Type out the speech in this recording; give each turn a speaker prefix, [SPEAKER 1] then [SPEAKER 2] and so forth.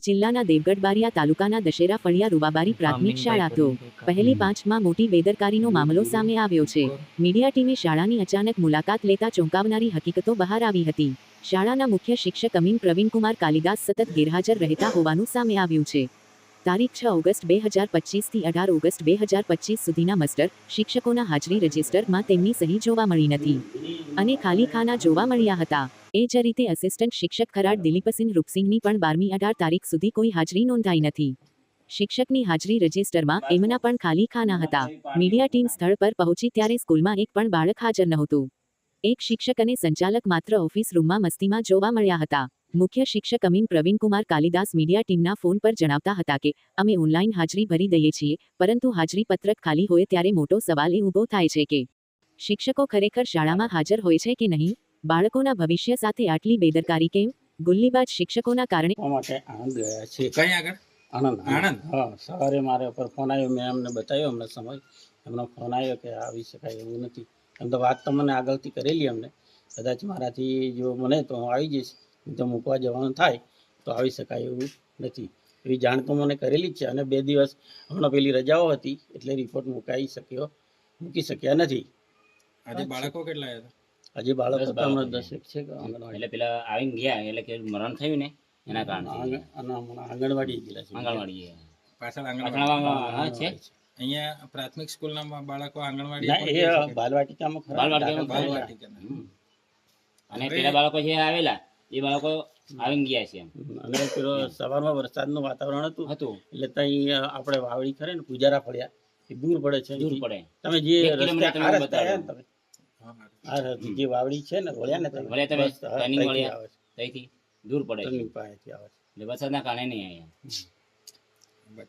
[SPEAKER 1] જિલ્લાના દેવગઢ બારિયા તાલુકાના દશેરા ફળિયા રૂવાબારી પ્રાથમિક શાળા તો પહેલી પાંચમાં મોટી બેદરકારીનો મામલો સામે આવ્યો છે. મીડિયા ટીમે શાળાની અચાનક મુલાકાત લેતા ચોંકાવનારી હકીકતો બહાર આવી હતી. શાળાના મુખ્ય શિક્ષક અમીન પ્રવીણકુમાર કાલિદાસ સતત ગેરહાજર રહેતા હોવાનું સામે આવ્યું છે. તારીખ છ ઓગસ્ટ બે હજાર પચીસથી અઢાર ઓગસ્ટ બે હજાર પચીસ સુધીના મસ્ટર શિક્ષકોના હાજરી રજિસ્ટરમાં તેમની સહી જોવા મળી નથી. અને ખાલી ખાના જોવા મળ્યા હતા. એ જ રીતે અસિસ્ટન્ટ શિક્ષક ખરાડ દિલીપસિંહ રૂપસિંહની પણ બારમી અઢાર તારીખ સુધી કોઈ હાજરી નોંધાઈ નથી. શિક્ષકની હાજરી રજિસ્ટરમાં એમના પણ ખાલી ખાના હતા. મીડિયા ટીમ સ્થળ પર પહોંચી ત્યારે સ્કૂલમાં એક પણ બાળક હાજર નહોતું. એક શિક્ષક અને સંચાલક માત્ર ઓફિસ રૂમમાં મસ્તીમાં જોવા મળ્યા હતા. મુખ્ય શિક્ષક અમીન પ્રવીણકુમાર કાલિદાસ મીડિયા ટીમના ફોન પર જણાવતા હતા કે, અમે ઓનલાઈન હાજરી ભરી દઈએ છીએ, પરંતુ હાજરી પત્રક ખાલી હોય ત્યારે મોટો સવાલ એ ઊભો થાય છે કે, શિક્ષકો ખરેખર શાળામાં હાજર હોય છે કે નહીં? બાળકોના ભવિષ્ય સાથે આટલી બેદરકારી કેમ? ગુલ્લીબાજ શિક્ષકોના કારણે
[SPEAKER 2] માટે આણંદ ગયા છે.
[SPEAKER 3] કઈ આગળ?
[SPEAKER 2] આણંદ
[SPEAKER 3] આણંદ?
[SPEAKER 2] હા સવારે મારે ઉપર ફોન આવ્યો. મેં એમને બતાવ્યો અમને સમય. એમનો ફોન આવ્યો કે આવી શકાય એવું નથી. એમ તો વાત તો મને આગળથી કરેલી અમને કદાચ મારાથી જો મને તો હું આવી જઈશ. તો મૂકવા જવાનું થાય તો આવી શકાય એવું નથી. એવી જાણ તો મને કરેલી જ છે. અને બે દિવસ હમણાં પેલી રજાઓ હતી એટલે રિપોર્ટ મુકાઈ શક્યો મૂકી શક્યા નથી.
[SPEAKER 3] આજે બાળકો કેટલા હતા?
[SPEAKER 2] હજી બાળક હમણાં
[SPEAKER 4] છે.
[SPEAKER 2] દસેક છે
[SPEAKER 4] એટલે પેલા આવીને ગયા એટલે કે મરણ થયું ને એના કારણે
[SPEAKER 2] આંગણવાડી ગયેલા છે.
[SPEAKER 4] આંગણવાડી
[SPEAKER 3] પાછળ આંગણવાડી.
[SPEAKER 4] છે.
[SPEAKER 3] અહીંયા પ્રાથમિક સ્કૂલના બાળકો આંગણવાડી
[SPEAKER 2] એ બાલવાટિકામાં
[SPEAKER 4] બાલવાટિકામાં.
[SPEAKER 2] હમ.
[SPEAKER 4] અને પેલા બાળકો જે આવેલા એ બાળકો આવીને ગયા છે
[SPEAKER 2] અને પેલો સવારમાં વરસાદનું વાતાવરણ હતું
[SPEAKER 4] હતું.
[SPEAKER 2] એટલે ત્યાં આપણે વાવડી ખરે ને પૂજારા ફળ્યા. એ દૂર પડે છે
[SPEAKER 4] દૂર પડે.
[SPEAKER 2] તમે જે રસ્તે
[SPEAKER 4] તમે
[SPEAKER 2] આ રસ્તે આવ્યા ને તમે. આ જે વાવડી છે ને વળ્યા ને તમે.
[SPEAKER 4] વળ્યા તમે,
[SPEAKER 2] ત્યાંથી
[SPEAKER 4] વળ્યા. ત્યાંથી દૂર પડે
[SPEAKER 2] તની પાસેથી આવે
[SPEAKER 4] એટલે વરસાદના કારણે નહીં આવ્યા